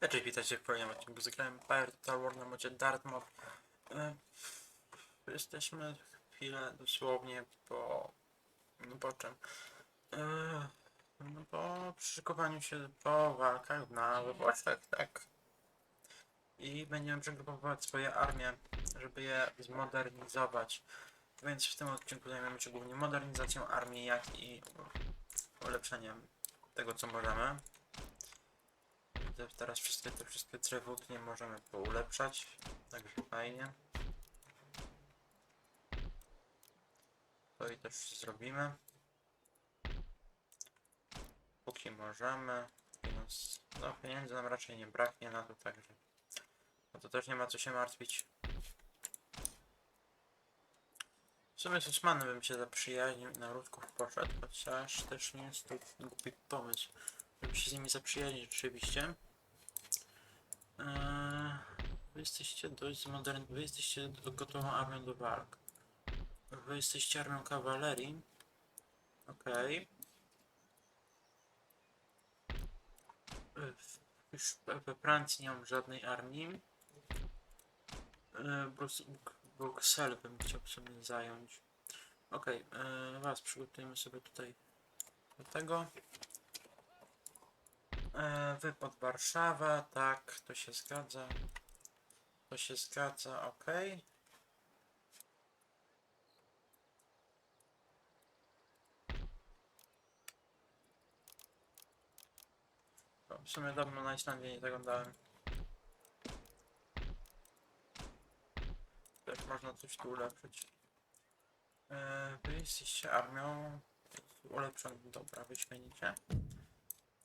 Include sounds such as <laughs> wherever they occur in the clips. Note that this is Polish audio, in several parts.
Cześć, witajcie w kolejnym odcinku z grałem Empire Total War na modzie Dartmouth. E, Jesteśmy chwilę dosłownie po... no po czym? E, No po przyszykowaniu się po walkach na Włoszech, tak. I będziemy przegrupować swoje armie, żeby je zmodernizować. Więc w tym odcinku zajmiemy się głównie modernizacją armii, jak i ulepszeniem tego, co możemy. Te- Teraz wszystkie te wszystkie trzewutnie możemy poulepszać, także fajnie. To i też zrobimy. Póki możemy. No pieniędzy nam raczej nie braknie na to, także no to też nie ma co się martwić. W sumie z Osmanem bym się zaprzyjaźnił i na Rusków poszedł, chociaż też nie jest to głupi pomysł, żeby się z nimi zaprzyjaźnić rzeczywiście. Eee, Wy jesteście dość zmodern... Wy jesteście gotową armią do walk. Wy jesteście armią kawalerii. Okej. W- Już we- Francji nie mam żadnej armii. Eee, Bruksel bym chciał sobie zająć. Okej, eee, was przygotujemy sobie tutaj do tego. E, wy pod Warszawę, tak, to się zgadza. To się zgadza, ok. W sumie dawno na Islandię nie zaglądałem. Też można coś tu ulepszyć. E, wy jesteście armią ulepszoną, dobra, wyśmienicie.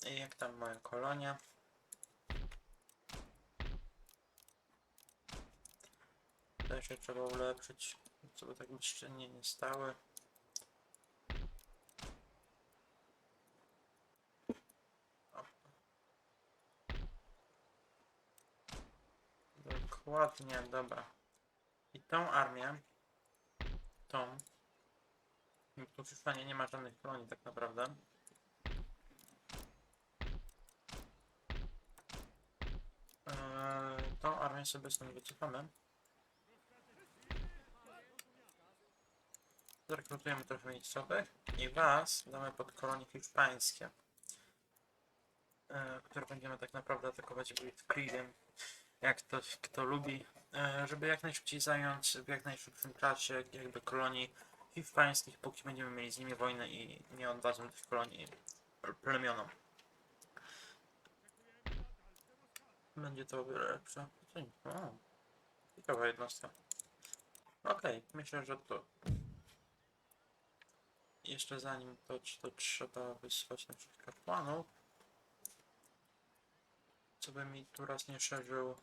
I jak tam moja kolonia? Też się trzeba ulepszyć, żeby tak bezczynnie nie stały. Dokładnie, dobra. I tą armię, tą, tu w nie ma żadnych kolonii tak naprawdę. Armię sobie stąd wycofamy. Zrekrutujemy trochę miejscowych i was damy pod kolonie hiszpańskie, e, które będziemy tak naprawdę atakować Blitzkriegiem, jak to kto lubi, e, żeby jak najszybciej zająć w jak najszybszym czasie jakby kolonii hiszpańskich, póki będziemy mieli z nimi wojnę i nie oddadzą tych kolonii plemionom. Będzie to o wiele lepsze. Nie- O, ciekawa jednostka. Okej, myślę, że to. Jeszcze zanim to, to trzeba wysłać naszych kapłanów. Co by mi tu raz nie szerzył.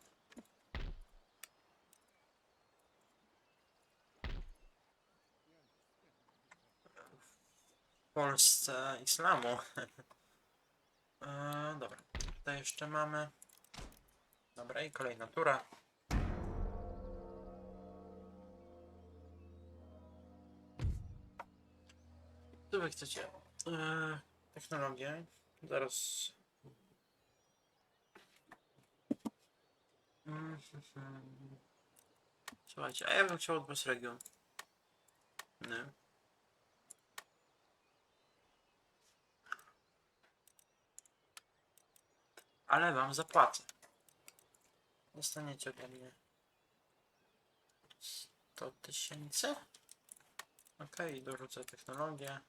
W Polsce islamu. <laughs> e, dobra, tutaj jeszcze mamy. Dobra, i kolejna tura. Co wy chcecie? Eee, technologię. Zaraz. Mm. Słuchajcie, a ja bym chciał od was region. Nie. Ale wam zapłacę. Dostaniecie ode mnie 100 tysięcy. Okej, dorzucę technologię.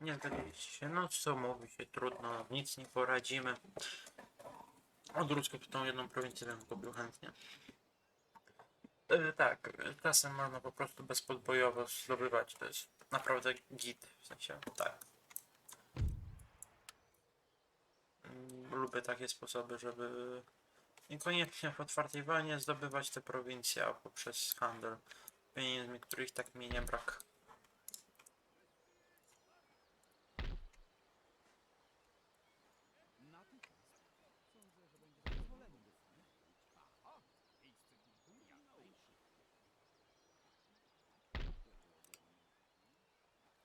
Nie zgadzacie się, no co mówi się, trudno, nic nie poradzimy. Od tą jedną prowincję bym kupił chętnie. E, tak, czasem można po prostu bezpodbojowo zdobywać, to jest naprawdę git, w sensie, tak. Mm, Lubię takie sposoby, żeby niekoniecznie w otwartej wojnie zdobywać te prowincje, a poprzez handel pieniędzmi, których tak mi nie brak.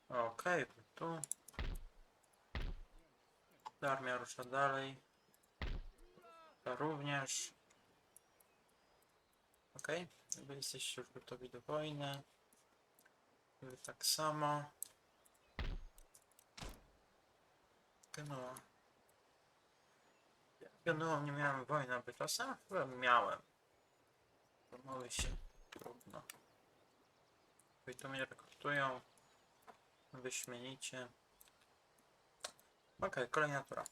Okej, tu Ta armia rusza dalej. Ta również. Okej, wy jesteście już gotowi do wojny. Wy tak samo. Genua. Ja nie miałem wojny, aby czasem chyba miałem. Pomogły się. Trudno. I tu mnie rekrutują. Wyśmienicie. Okej, kolejna tura.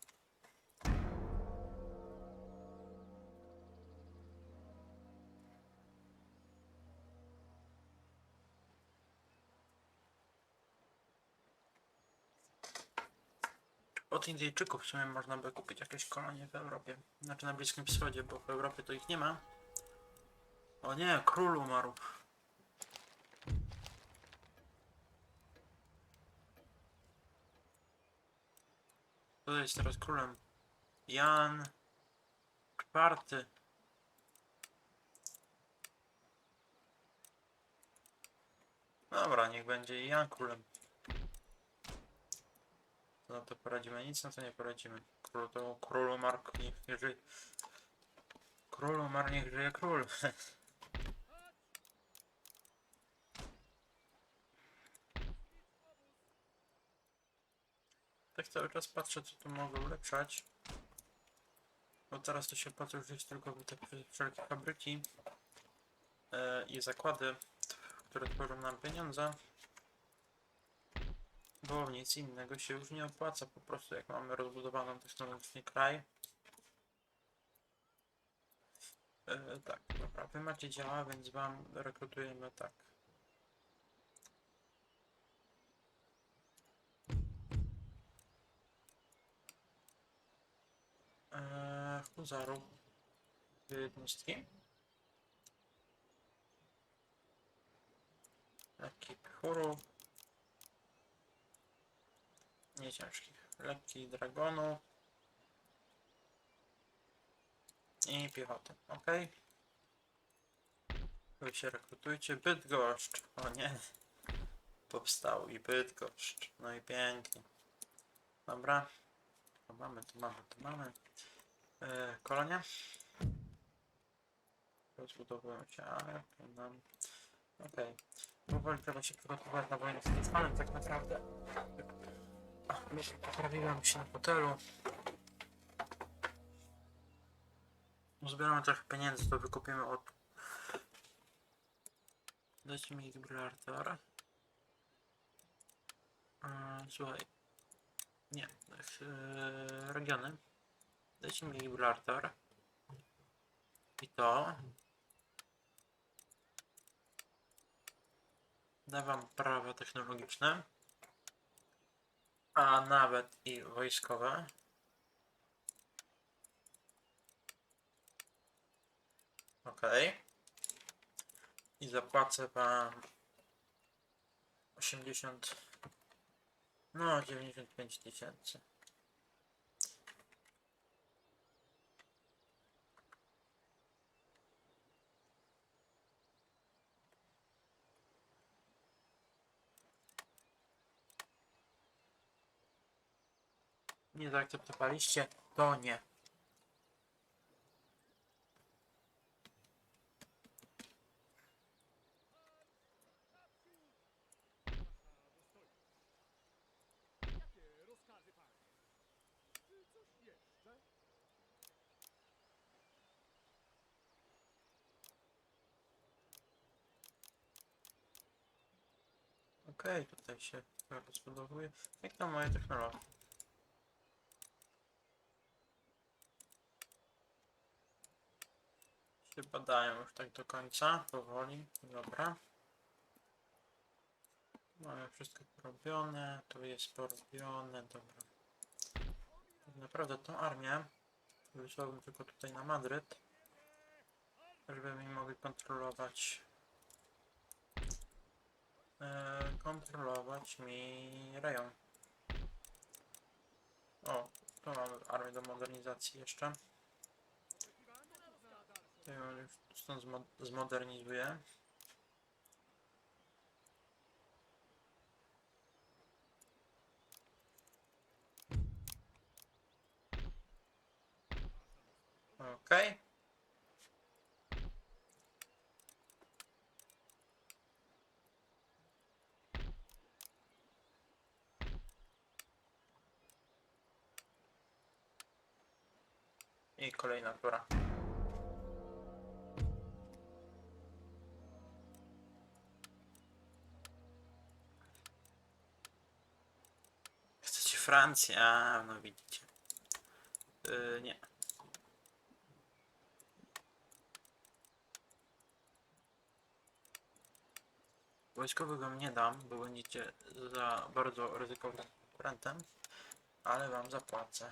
Od Indyjczyków w sumie można by kupić jakieś kolonie w Europie. Znaczy na Bliskim Wschodzie, bo w Europie to ich nie ma. O nie, król umarł. Kto jest teraz królem? Jan czwarty. Dobra, niech będzie Jan królem. Na to poradzimy? Nic na to nie poradzimy. Król to król umarł, niech nie żyje. Król umarł, niech żyje król. <laughs> Tak cały czas patrzę, co tu mogę ulepszać. Bo teraz to się patrzę już tylko w te wszelkie fabryki e, i zakłady, które tworzą nam pieniądze. Bo nic innego się już nie opłaca, po prostu jak mamy rozbudowaną technologicznie kraj. E, tak, dobra, wy macie działa, więc wam rekrutujemy tak. Huzarów jednostki. Lekki pichurów. Nie ciężkich. Lekki dragonów. I piechoty. Ok. Wy się rekrutujcie. Bydgoszcz. O nie. Powstał i Bydgoszcz. No i pięknie. Dobra. To mamy, to mamy, to mamy. E, kolonia. Rozbudowują się, ale to nam... Okej. Okay. Powoli trzeba się przygotować na wojnę z Hitmanem tak naprawdę. Ach, myślę, poprawiłem się na fotelu. Zbieramy trochę pieniędzy, to wykupimy od... Dajcie mi Gibraltar. Słuchaj. Nie, e, regiony. Dajcie mi Gibraltar. I to. Da wam prawa technologiczne. A nawet i wojskowe. Ok. I zapłacę wam 80 no, 95 tysięcy. Nie zaakceptowaliście? To nie. Okej, tutaj się rozbudowuje. Jak tam moje technologie? Się badają już tak do końca, powoli, dobra. Mamy wszystko porobione, tu jest porobione, dobra. Tak naprawdę tą armię wysłałbym tylko tutaj na Madryt, żeby mi mogli kontrolować e, kontrolować mi rejon. O, tu mamy armię do modernizacji jeszcze. Stąd zmo zmodernizuję. Okej. I kolejna tura. Chcecie Francję? A, no widzicie. Yy, nie. Wojskowych wam nie dam, bo będziecie za bardzo ryzykownym konkurentem, ale wam zapłacę.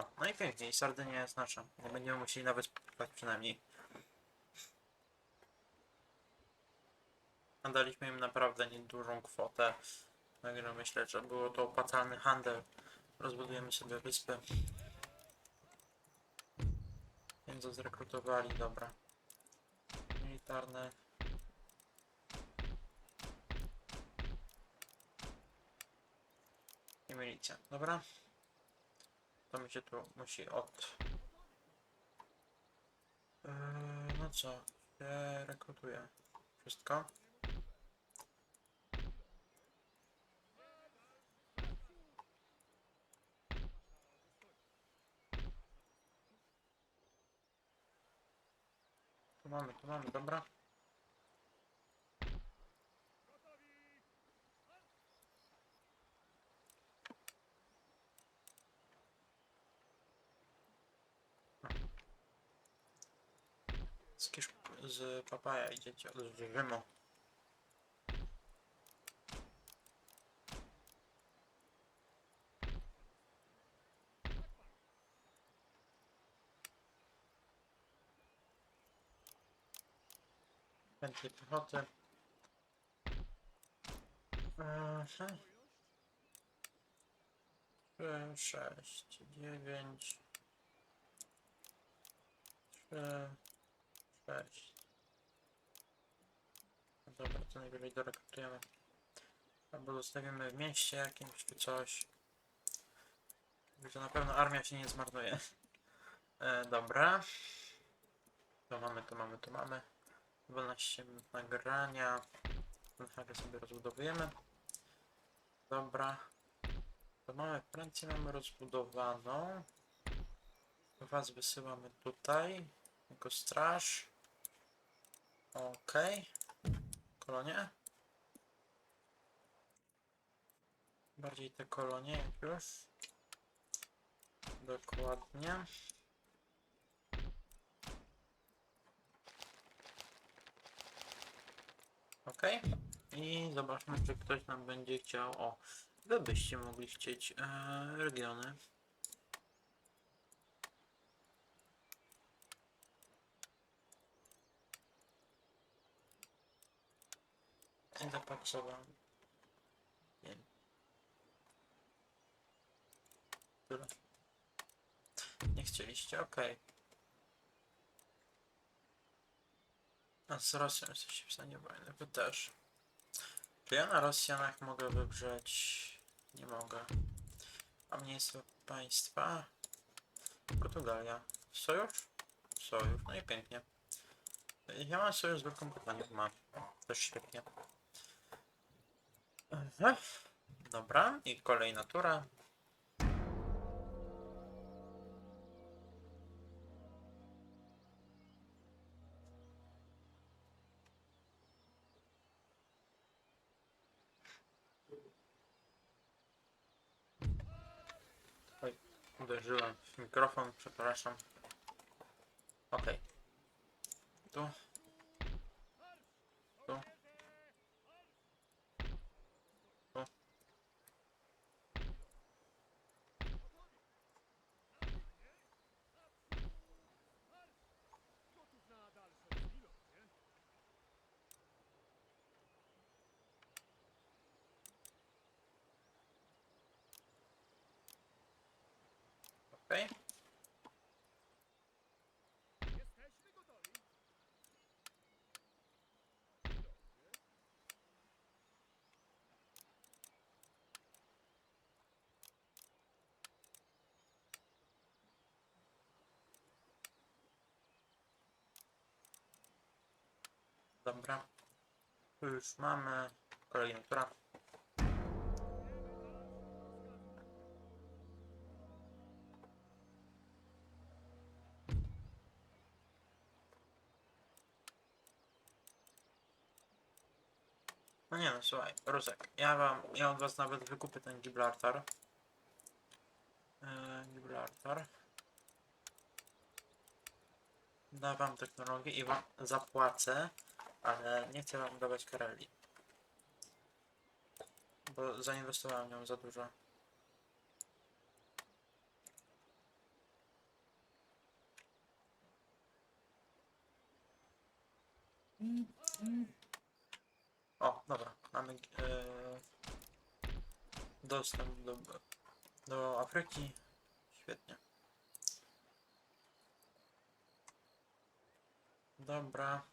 O, no i pięknie, jest nasza. Nie będziemy musieli nawet spać przynajmniej. A daliśmy im naprawdę niedużą kwotę. Także myślę, że było to opłacalny handel. Rozbudujemy sobie wyspę. Więc zrekrutowali, dobra. Militarne. I milicja, dobra. To mi się tu musi od... Yy, no co? Się rekrutuje. Wszystko? Tu mamy, tu mamy, dobra. Z, kisz, z papaja idziecie od Rzymu. Chętnie pochodzę. Aha. 6, 9, 3, Bardziej. No dobra, to najwyżej dorekrutujemy. Albo zostawimy w mieście jakimś czy coś. Także na pewno armia się nie zmarnuje. E, dobra. To mamy, to mamy, to mamy. 12 nagrania. Hakę sobie rozbudowujemy. Dobra. To mamy Francję mamy rozbudowaną. Was wysyłamy tutaj jako straż. Okej. Kolonie. Bardziej te kolonie jak już. Dokładnie. Ok. I zobaczmy, czy ktoś nam będzie chciał. O, wy byście mogli chcieć e, regiony. I zapaksowałem. Nie. Tyle. Nie chcieliście, ok. A z Rosją jesteście w stanie wojny, wy też. Czy ja na Rosjanach mogę wywrzeć? Nie mogę. A miejsce państwa? Portugalia. Sojusz? Sojusz, no i pięknie. Ja mam sojusz z Wielką Brytanią, mam. Też świetnie. Aha. Dobra, i kolejna tura. Oj, uderzyłem w mikrofon, przepraszam. Okej. Tu. Tu. Okej. Okay. Dobra. Już mamy kolejny traf. Nie no, słuchaj, Rusek, ja wam, ja od was nawet wykupię ten Gibraltar. Eee, Gibraltar. Dam wam technologię i wam zapłacę, ale nie chcę wam dawać Kareli. Bo zainwestowałem w nią za dużo. O, dobra, mamy e, dostęp do, do Afryki. Świetnie. Dobra.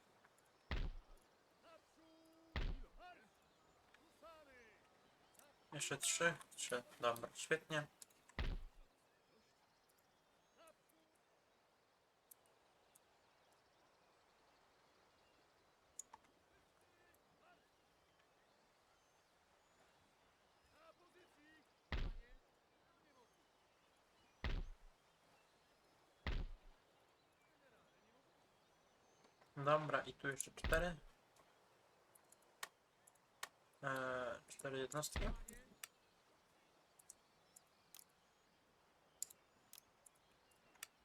Jeszcze trzy? Trzy. Dobra, świetnie. Dobra, i tu jeszcze cztery. Eee, cztery jednostki.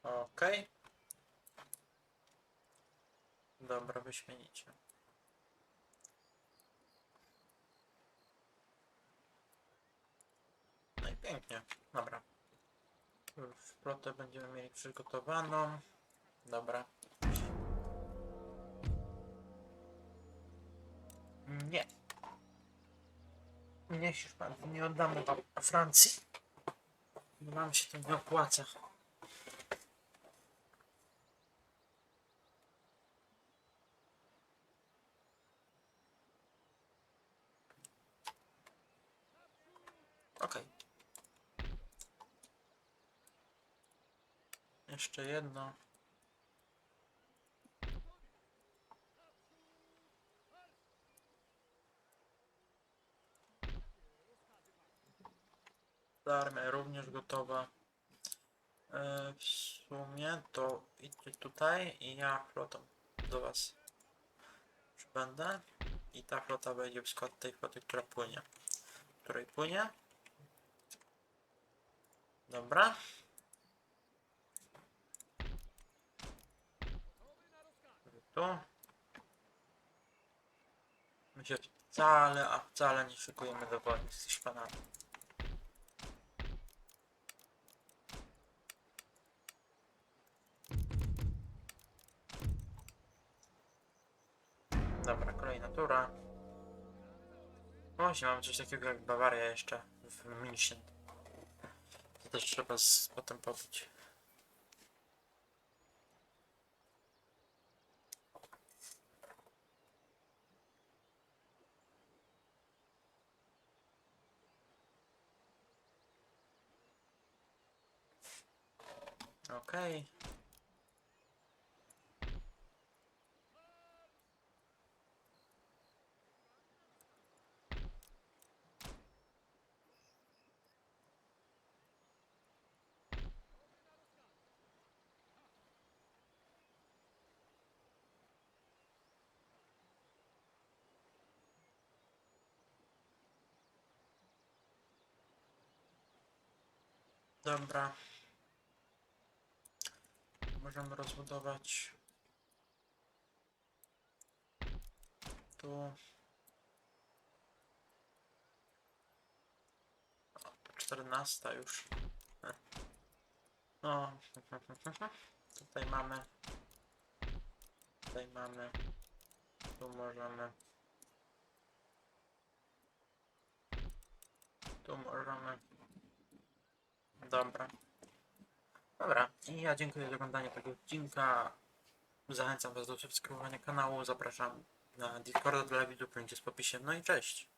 Okej. Dobra, wyśmienicie. No i pięknie. Dobra. Już flotę będziemy mieli przygotowaną. Dobra. Nie. Nie, Hiszpanii, nie oddamy Francji. Bo Wam się to nie opłaca. Okej. Jeszcze jedno. Ta armia również gotowa. E, w sumie to idźcie tutaj i ja flotą do was przybędę. I ta flota wejdzie w skład tej floty, która płynie. Której płynie. Dobra. Tu. My się wcale, a wcale nie szykujemy do wojny z Hiszpanami. Dobra, kolejna tura. Właśnie, mamy coś takiego jak Bawaria jeszcze w München. To też trzeba z, potem pobyć. Okej. Dobra. Możemy rozbudować. Tu. Czternasta już. No. <laughs> Tutaj mamy. Tutaj mamy. Tu możemy. Tu możemy. Dobra. Dobra, i ja dziękuję za oglądanie tego odcinka. Zachęcam Was do subskrybowania kanału. Zapraszam na Discorda dla widzów, link jest w opisie. No i cześć.